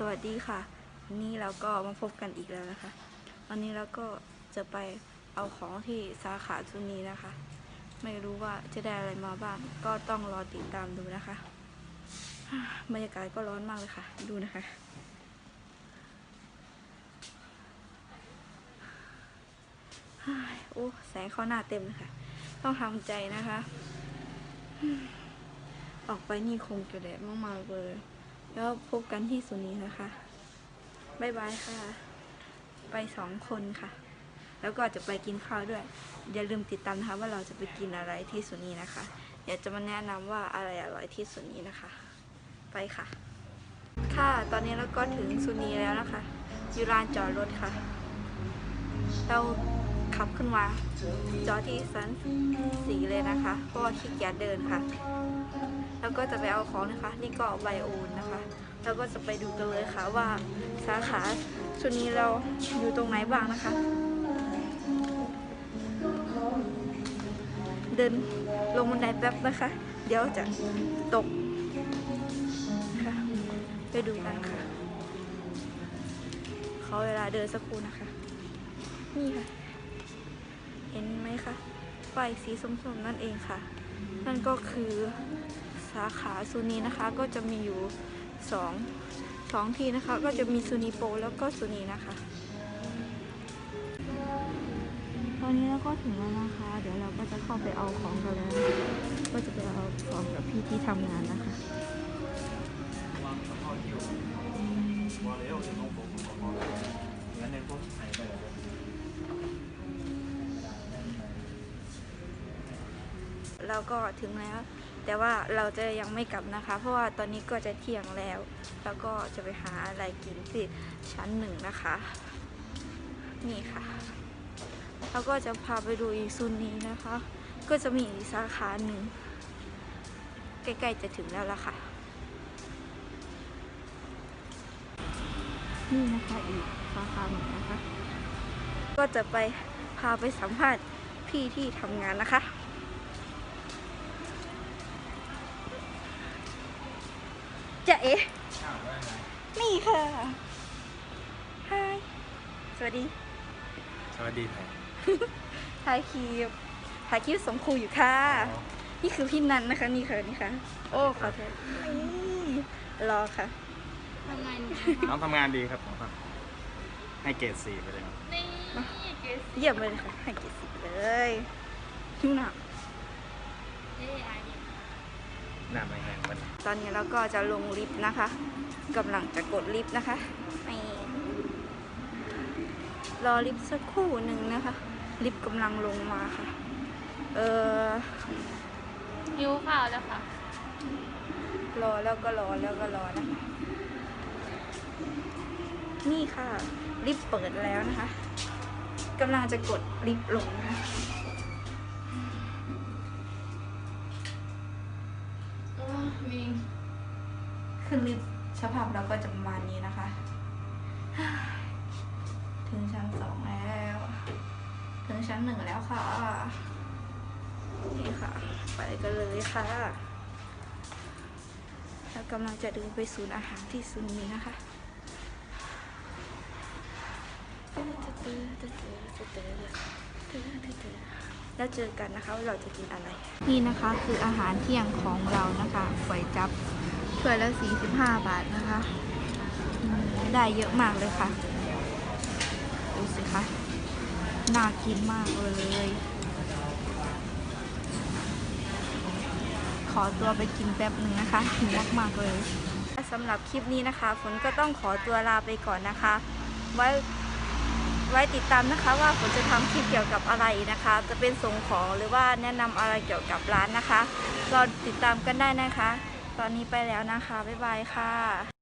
สวัสดีค่ะ วันนี้เราก็มาพบกันอีกแล้วนะคะ วันนี้เราก็จะไปเอาของที่สาขาชุนีนะคะ ไม่รู้ว่าจะได้อะไรมาบ้าง ก็ต้องรอติดตามดูนะคะ บรรยากาศก็ร้อนมากเลยค่ะ ดูนะคะ โอ้แสงเข้าหน้าเต็มเลยค่ะ ต้องทำใจนะคะ ออกไปนี่คงจะแดดมากๆเลย แล้วพบกันที่สุนีนะคะ บ๊ายบายค่ะ ไปสองคนค่ะ แล้วก็จะไปกินข้าวด้วย อย่าลืมติดตามนะคะว่าเราจะไปกินอะไรที่สุนีนะคะ เดี๋ยวจะมาแนะนำว่าอะไรอร่อยที่สุนีนะคะ ไปค่ะ ค่ะ ตอนนี้เราก็ถึงสุนีแล้วนะคะ อยู่ลานจอดรถค่ะ เรา ขับขึ้นมา จอที่สันสีเลยนะคะ เพราะว่าขี้เกียจเดินค่ะ แล้วก็จะไปเอาของนะคะ นี่ก็ไบโอนนะคะ แล้วก็จะไปดูกันเลยค่ะว่าสาขาชุดนี้เราอยู่ตรงไหนบ้างนะคะ เดินลงบันไดแป๊บนะคะ เดี๋ยวจะตกค่ะไปดูกันค่ะ เขอเวลาเดินสักครู่นะคะ นี่ค่ะ ห็นไหมคะไฟสีส้มๆนั่นเองค่ะ นั่นก็คือสาขาซูนีนะคะก็จะมีอยู่สองสองที่นะคะ ก็จะมีซูนีโปรแล้วก็ซูนีนะคะ ตอนนี้เราก็ถึงแล้วนะคะ เดี๋ยวเราก็จะเข้าไปเอาของกันแล้วนะคะก็จะไปเอาของกับพี่ที่ทำงานนะคะ เราก็ถึงแล้ว แต่ว่าเราจะยังไม่กลับนะคะ เพราะว่าตอนนี้ก็จะเที่ยงแล้ว แล้วก็จะไปหาอะไรกินที่ชั้นหนึ่งนะคะ นี่ค่ะ แล้วก็จะพาไปดูอีซูนนี้นะคะ ก็จะมีอีกสาขาหนึ่งใกล้ๆจะถึงแล้วล่ะค่ะ นี่นะคะอีกสาขาหนึ่งนะคะ ก็จะไปพาไปสัมภาษณ์พี่ที่ทำงานนะคะ จะเอ๊ะนี่ค่ะฮายสวัสดี สวัสดีครับถ่ายคลิปถ่ายคลิปสมครูอยู่ค่ะ นี่คือพี่นันนะคะ นี่ค่ะนี่ค่ะ โอ้ขอโทษนี่รอค่ะทำไมหนูน้องทำงานดีครับน้องครับ ให้เกรดสี่ไปเลยครับนี่เกสเยี่ยมเลยค่ะ ให้เกียรติสิบเลยนู่นน่ะเอ้ยอันนี้ หน้าไม่แห้งมันตอนนี้เราก็จะลงลิฟต์นะคะกำลังจะกดลิฟต์นะคะนี่รอลิฟต์สักครู่หนึ่งนะคะ ลิฟต์กำลังลงมาค่ะ เออยิ้วข่าวแล้วค่ะ รอแล้วก็รอแล้วก็รอนะคะ นี่ค่ะ ลิฟต์เปิดแล้วนะคะกำลังจะกดลิฟต์ลงนะคะ มิง ขึ้นลิฟต์สภาพเราก็จะประมาณนี้นะคะ ถึงชั้นสองแล้ว ถึงชั้นหนึ่งแล้วค่ะ นี่ค่ะ ไปกันเลยค่ะแล้วกำลังจะเดินไปศูนย์อาหารที่ศูนย์นี้นะคะแล้วเจอกันนะคะว่าเราจะกินอะไร นี่นะคะคืออาหารเที่ยงของเรานะคะก๋วยจับ ถ้วยละ45 บาทนะคะ ได้เยอะมากเลยค่ะ ดูสิคะ น่ากินมากเลย ขอตัวไปกินแป๊บหนึ่งนะคะหิวมากๆเลยสำหรับคลิปนี้นะคะ ฝนก็ต้องขอตัวลาไปก่อนนะคะ ไว้ไว้ติดตามนะคะว่าฝนจะทำคลิปเกี่ยวกับอะไรนะคะ จะเป็นส่งของหรือว่าแนะนำอะไรเกี่ยวกับร้านนะคะรอติดตามกันได้นะคะ ตอนนี้ไปแล้วนะคะ บ๊ายบายค่ะ